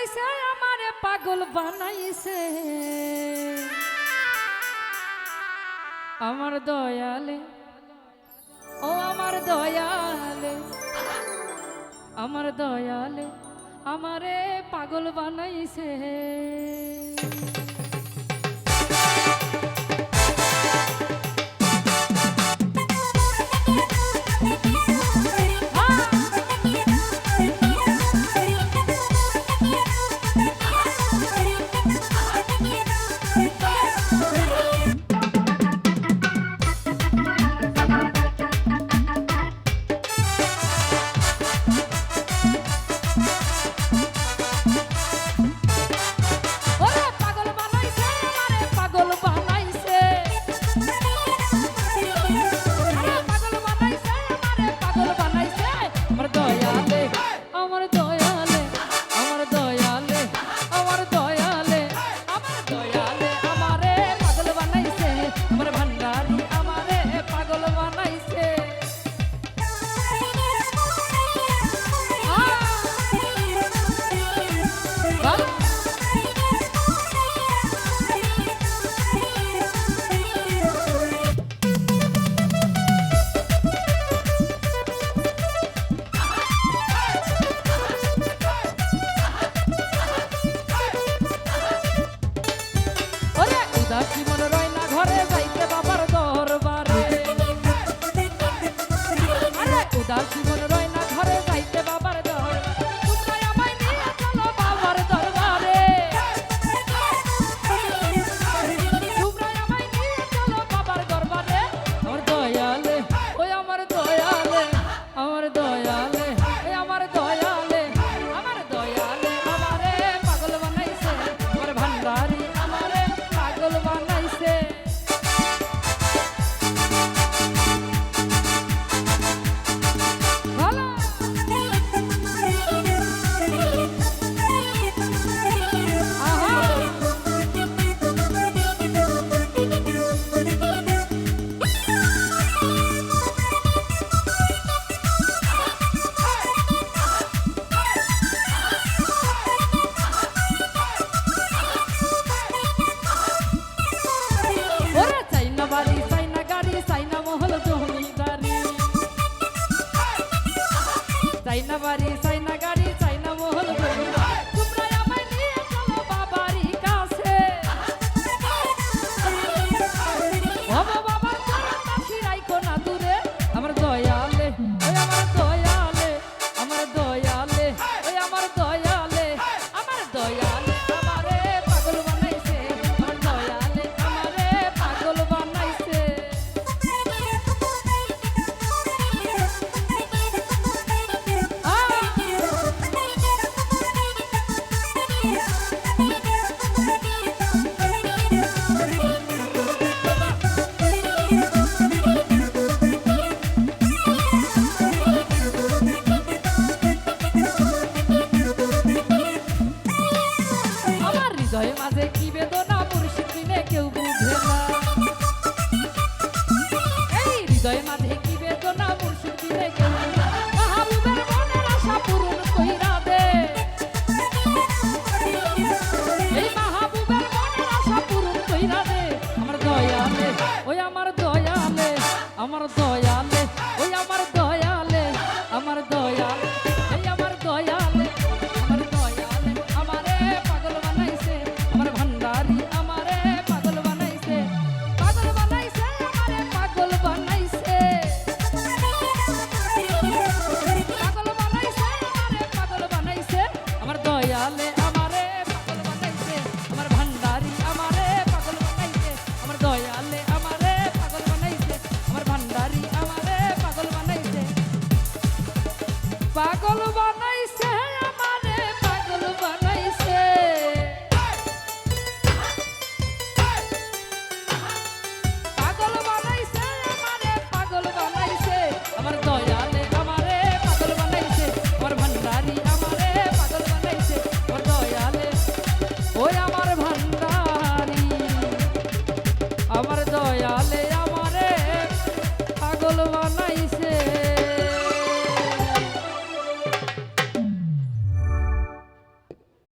বানাইছে আমারে পাগল বানাইছে। আমার দয়ালে ও আমার দয়ালে আমার দয়ালে আমারে পাগল বানাইছে। завжди. চাই না বাড়ি চাই না Dojmat পাগল বানা